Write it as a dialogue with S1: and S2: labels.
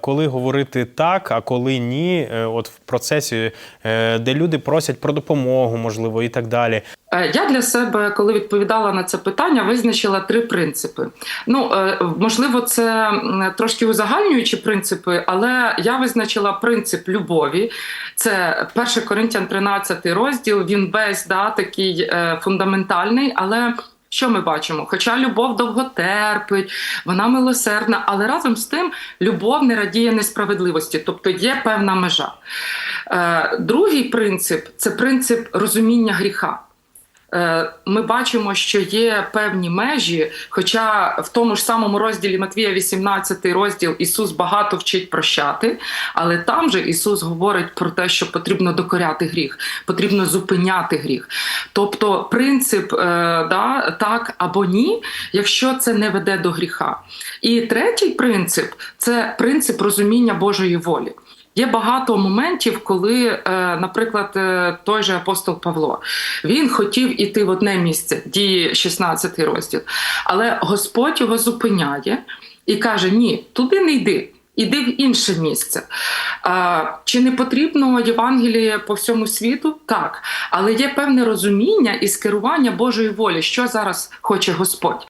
S1: Коли говорити так, а коли ні, е, от в процесі, е, де люди просять про допомогу, можливо, і так далі.
S2: Е, Я для себе, коли відповідала на це питання, визначила три принципи. Ну, е, можливо, це трошки узагальнюючі принципи, але я визначила принцип любові. Це 1 Коринтян 13 розділ. Він весь да, такий е, фундаментальний, але. Що ми бачимо? Хоча любов довго терпить, вона милосердна, але разом з тим любов не радіє несправедливості, тобто є певна межа. Е, другий принцип це принцип розуміння гріха. Е, Ми бачимо, що є певні межі, хоча в тому ж самому розділі Матвія, 18 розділ, Ісус багато вчить прощати, але там же Ісус говорить про те, що потрібно докоряти гріх, потрібно зупиняти гріх. Тобто принцип е, да, так або ні, якщо це не веде до гріха. І третій принцип це принцип розуміння Божої волі. Є багато моментів, коли, е, наприклад, е, той же апостол Павло він хотів іти в одне місце, дії 16 розділ, але Господь його зупиняє і каже: Ні, туди не йди. Іди в інше місце. Чи не потрібно Євангеліє по всьому світу? Так. Але є певне розуміння і скерування Божої волі, що зараз хоче Господь.